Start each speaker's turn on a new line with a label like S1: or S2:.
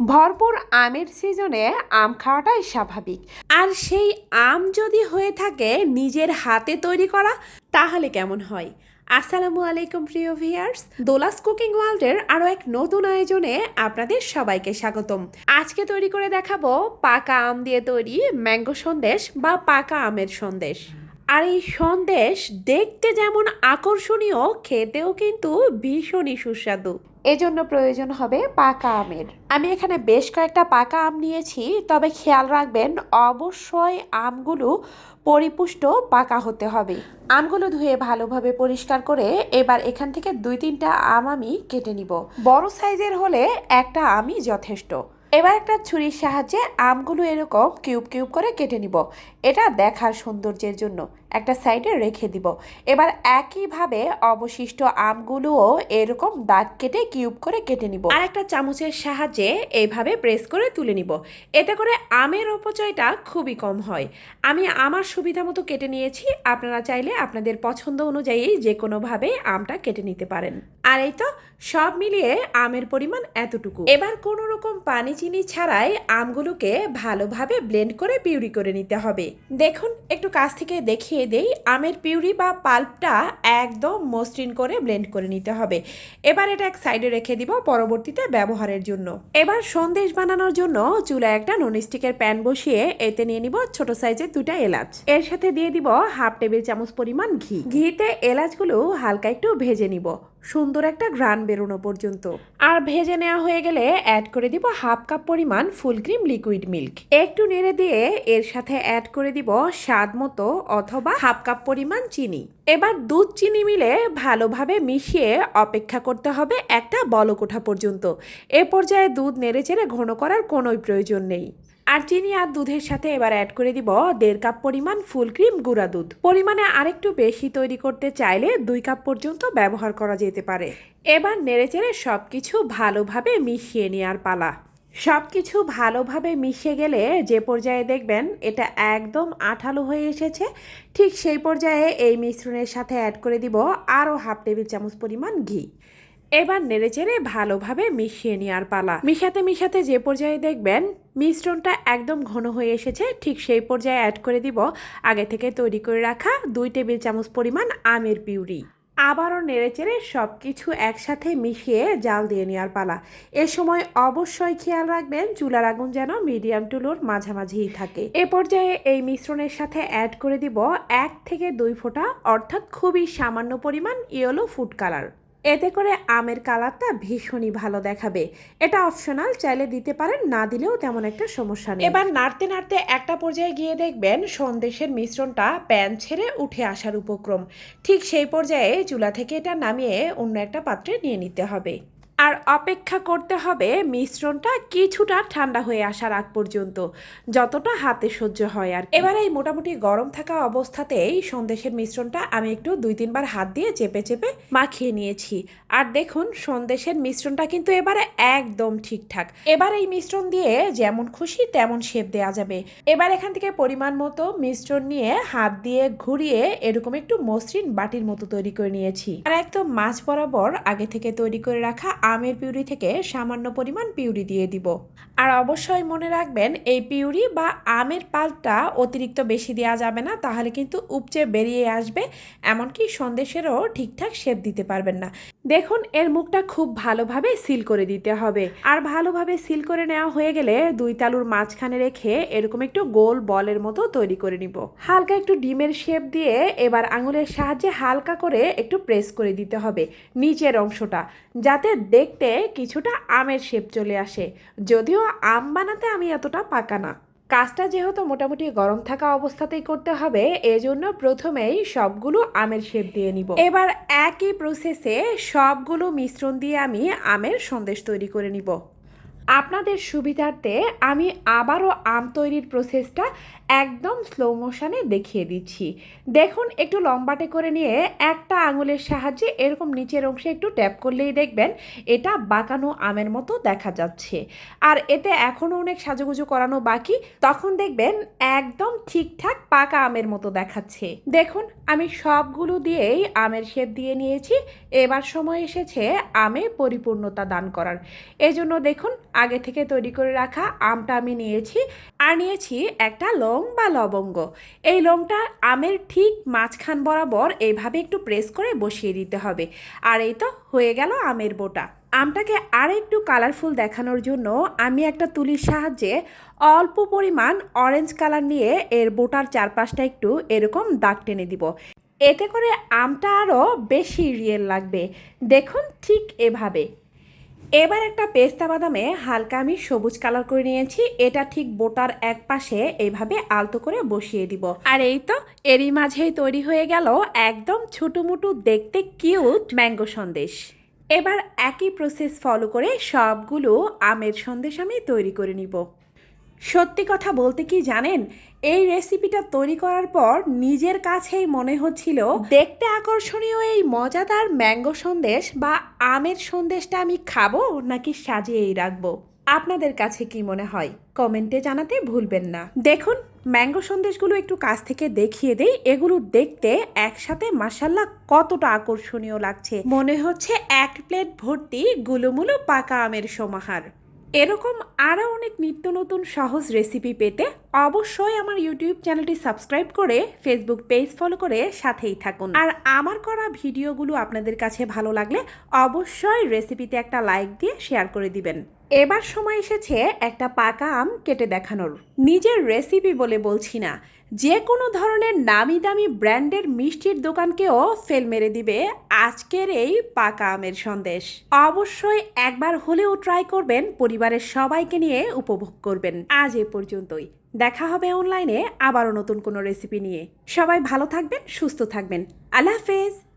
S1: ভরপুর আমের সিজনে আম খাওয়াটাই স্বাভাবিক। আর সেই আম যদি হয়ে থাকে নিজের হাতে তৈরি করা, তাহলে কেমন হয়? আসসালামু আলাইকুম, প্রিয় ভিয়ার্স দোলাস কুকিং ওয়ার্ল্ডের আরও এক নতুন আয়োজনে আপনাদের সবাইকে স্বাগতম। আজকে তৈরি করে দেখাবো পাকা আম দিয়ে তৈরি ম্যাঙ্গো সন্দেশ বা পাকা আমের সন্দেশ। আর এই সন্দেশ দেখতে যেমন আকর্ষণীয়, খেতেও কিন্তু ভীষণই সুস্বাদু। এজন্য প্রয়োজন হবে পাকা আমের। আমি এখানে বেশ কয়েকটা পাকা আম নিয়েছি, তবে খেয়াল রাখবেন অবশ্যই আমগুলো পরিপুষ্ট পাকা হতে হবে। আমগুলো ধুয়ে ভালোভাবে পরিষ্কার করে এবার এখান থেকে দুই তিনটা আম আমি কেটে নিব। বড় সাইজের হলে একটা আমই যথেষ্ট। এবার একটা ছুরির সাহায্যে আমগুলো এরকম কিউব কিউব করে কেটে নিব। এটা দেখার সৌন্দর্যের জন্য। একটা সাইডে রেখে দিব। এবার একইভাবে অবশিষ্ট আমগুলোও এরকম দাগ কেটে কিউব করে কেটে নিব। আর একটা চামচের সাহায্যে এইভাবে প্রেস করে তুলে নিব। এতে করে আমের অপচয়টা খুবই কম হয়। আমি আমার সুবিধা মতো কেটে নিয়েছি। আপনারা চাইলে আপনাদের পছন্দ অনুযায়ী যে কোনোভাবে আমটা কেটে নিতে পারেন। আর এই তো, সব মিলিয়ে আমের পরিমাণ এতটুকু। এবার কোনো রকম পানি চিনি ছাড়াই আমগুলোকে ভালোভাবে ব্লেন্ড করে পিউরি করে নিতে হবে। দেখুন, একটু কাছ থেকে দেখিয়ে দেই, আমের পিউরি বা পাল্পটা একদম মসৃণ করে ব্লেন্ড করে নিতে হবে। এবার এটা এক সাইডে রেখে দিব পরবর্তীতে ব্যবহারের জন্য। এবার সন্দেশ বানানোর জন্য চুলায় একটা ননস্টিকের প্যান বসিয়ে এতে নিয়ে নিব ছোট সাইজের দুটা এলাচ। এর সাথে দিয়ে দিব হাফ টেবিল চামচ পরিমাণ ঘি। ঘিতে এলাচগুলো হালকা একটু ভেজে নিব। সুন্দর একটা ঘ্রাণ বেরোনো পর্যন্ত। আর ভেজে নেওয়া হয়ে গেলে অ্যাড করে দিব হাফ কাপ পরিমাণ ফুল ক্রিম লিকুইড মিল্ক একটু নেড়ে দিয়ে এর সাথে অ্যাড করে দিব স্বাদ মতো অথবা হাফ কাপ পরিমাণ চিনি। এবার দুধ চিনি মিলে ভালোভাবে মিশিয়ে অপেক্ষা করতে হবে একটা বলকোঠা পর্যন্ত। এ পর্যায়ে দুধ নেড়ে চেড়ে ঘন করার কোনোই প্রয়োজন নেই। আর চিনি আর দুধের সাথে এবার অ্যাড করে দিব দেড় কাপ পরিমাণ ফুল ক্রিম গুঁড়া দুধ। পরিমাণে আরেকটু বেশি তৈরি করতে চাইলে দুই কাপ পর্যন্ত ব্যবহার করা যেতে পারে। এবার নেড়েচেড়ে সব কিছু ভালোভাবে মিশিয়ে নেওয়ার পালা। সব কিছু ভালোভাবে মিশে গেলে যে পর্যায়ে দেখবেন এটা একদম আঠালো হয়ে এসেছে। ঠিক সেই পর্যায়ে এই মিশ্রণের সাথে অ্যাড করে দিব আরও হাফ টেবিল চামচ পরিমাণ ঘি। এবার নেড়েচেড়ে ভালোভাবে মিশিয়ে নেওয়ার পালা। মিশাতে মিশাতে যে পর্যায়ে দেখবেন, মিশ্রণটা একদম ঘন হয়ে এসেছে, ঠিক সেই পর্যায়ে অ্যাড করে দিব আগে থেকে তৈরি করে রাখা দুই টেবিল চামচ পরিমাণ আমের পিউরি। আবারও নেড়েচেড়ে সব কিছু একসাথে মিশিয়ে জাল দিয়ে নেওয়ার পালা। এ সময় অবশ্যই খেয়াল রাখবেন, চুলার আগুন যেন মিডিয়াম টু লোর মাঝামাঝিই থাকে। এ পর্যায়ে এই মিশ্রণের সাথে অ্যাড করে দিব এক থেকে দুই ফোঁটা, অর্থাৎ খুবই সামান্য পরিমাণ ইয়েলো ফুড কালার এতে করে আমের কালারটা ভীষণই ভালো দেখাবে। এটা অপশনাল চাইলে দিতে পারেন, না দিলেও তেমন একটা সমস্যা নেই। এবার নাড়তে নাড়তে একটা পর্যায়ে গিয়ে দেখবেন সন্দেশের মিশ্রণটা প্যান ছেড়ে উঠে আসার উপক্রম। ঠিক সেই পর্যায়ে চুলা থেকে এটা নামিয়ে অন্য একটা পাত্রে নিয়ে নিতে হবে। আর অপেক্ষা করতে হবে মিশ্রণটা কিছুটা ঠান্ডা হয়ে আসার আগ পর্যন্ত, যতটা হাতে সহ্য হয় আর এবার এই মোটামুটি গরম থাকা অবস্থাতেই সন্দেশের মিশ্রণটা আমি একটু দুই তিনবার হাত দিয়ে চেপে চেপে মাখিয়ে নিয়েছি। আর দেখুন, সন্দেশের মিশ্রণটা কিন্তু এবারে একদম ঠিকঠাক। এবার এই মিশ্রণ দিয়ে যেমন খুশি তেমন শেপ দেওয়া যাবে। এবার এখান থেকে পরিমাণ মতো মিশ্রণ নিয়ে হাত দিয়ে ঘুরিয়ে এরকম একটু মসৃণ বাটির মতো তৈরি করে নিয়েছি। আর একদম মাছ বরাবর আগে থেকে তৈরি করে রাখা আমের পিউরি থেকে সামান্য পরিমাণ পিউরি দিয়ে দিব। আর অবশ্যই মনে রাখবেন, এই পিউরি বা আমের পাল্পটা অতিরিক্ত বেশি দেওয়া যাবে না, তাহলে কিন্তু উপচে বেরিয়ে আসবে, এমনকি সন্দেশেরও ঠিকঠাক শেপ দিতে পারবেন না। দেখুন, এর মুখটা খুব ভালোভাবে সিল করে দিতে হবে। আর ভালোভাবে সিল করে নেওয়া হয়ে গেলে দুই তালুর মাঝখানে রেখে এরকম একটু গোল বলের মতো তৈরি করে নিব। হালকা একটু ডিমের শেপ দিয়ে এবার আঙুলের সাহায্যে হালকা করে একটু প্রেস করে দিতে হবে নিচের অংশটা, যাতে দেখতে কিছুটা আমের শেপ চলে আসে। যদিও আম বানাতে আমি এতটা পাকা না। কাজটা যেহেতু মোটামুটি গরম থাকা অবস্থাতেই করতে হবে, এজন্য প্রথমেই সবগুলো আমের শেপ দিয়ে নিব। এবার একই প্রসেসে সবগুলো মিশ্রণ দিয়ে আমি আমের সন্দেশ তৈরি করে নিব। আপনাদের সুবিধার্থে আমি আবারও আম তৈরির প্রসেসটা একদম স্লো মোশনে দেখিয়ে দিচ্ছি। দেখুন, একটু লম্বাটে করে নিয়ে একটা আঙুলের সাহায্যে এরকম নিচের অংশে একটু ট্যাপ করলেই দেখবেন এটা বাঁকানো আমের মতো দেখা যাচ্ছে। আর এতে এখনও অনেক সাজুগুজু করানো বাকি, তখন দেখবেন একদম ঠিকঠাক পাকা আমের মতো দেখাচ্ছে। দেখুন, আমি সবগুলো দিয়েই আমের শেপ দিয়ে নিয়েছি। এবার সময় এসেছে আমে পরিপূর্ণতা দান করার। এজন্য দেখুন আগে থেকে তৈরি করে রাখা আমটা আমি নিয়েছি আর নিয়েছি একটা লং বা লবঙ্গ। এই লংটা আমের ঠিক মাঝখান বরাবর এইভাবে একটু প্রেস করে বসিয়ে দিতে হবে। আর এই তো হয়ে গেল আমের বোটা। আমটাকে আর একটু কালারফুল দেখানোর জন্য আমি একটা তুলির সাহায্যে অল্প পরিমাণ অরেঞ্জ কালার নিয়ে এর বোটার চারপাশটা একটু এরকম দাগ টেনে দিব। এতে করে আমটা আরও বেশি রিয়েল লাগবে। দেখুন ঠিক এভাবে। এবার একটা পেস্তা বাদামে হালকা আমি সবুজ কালার করে নিয়েছি। এটা ঠিক বোটার এক পাশে এইভাবে আলতো করে বসিয়ে দিব। আর এই তো, এরই মাঝেই তৈরি হয়ে গেল একদম ছোটমুটু দেখতে কিউট ম্যাঙ্গো সন্দেশ। এবার একই প্রসেস ফলো করে সবগুলো আমের সন্দেশ আমি তৈরি করে নিব। সত্যি কথা বলতে কি জানেন? এই রেসিপিটা তৈরি করার পর নিজের কাছেই মনে হচ্ছিল, দেখতে আকর্ষণীয় এই মজাদার ম্যাঙ্গো সন্দেশ বা আমের সন্দেশটা আমি খাব নাকি সাজিয়েই রাখব? আপনাদের কাছে কি মনে হয়? কমেন্টে জানাতে ভুলবেন না। দেখুন, ম্যাঙ্গো সন্দেশগুলো একটু কাছ থেকে দেখিয়ে দেই। এগুলো দেখতে একসাথে মাসাল্লাহ কতটা আকর্ষণীয় লাগছে। মনে হচ্ছে এক প্লেট ভর্তি গুলুমুলু পাকা আমের সমাহার। এরকম আরও অনেক নিত্য নতুন সহজ রেসিপি পেতে অবশ্যই আমার ইউটিউব চ্যানেলটি সাবস্ক্রাইব করে ফেসবুক পেজ ফলো করে সাথেই থাকুন। আর আমার করা ভিডিওগুলো আপনাদের কাছে ভালো লাগলে অবশ্যই রেসিপিতে একটা লাইক দিয়ে শেয়ার করে দিবেন। এবার সময় এসেছে একটা পাকা আম কেটে দেখানোর। নিজের রেসিপি বলে বলছি না, যে কোনো ধরনের নামি দামি ব্র্যান্ডের মিষ্টির দোকানকেও ফেল মেরে দিবে আজকের এই পাকা আমের সন্দেশ। অবশ্যই একবার হলেও ট্রাই করবেন, পরিবারের সবাইকে নিয়ে উপভোগ করবেন। আজ এ পর্যন্তই। দেখা হবে অনলাইনে আবারও নতুন কোনো রেসিপি নিয়ে। সবাই ভালো থাকবেন, সুস্থ থাকবেন। আল্লাহ হাফেজ।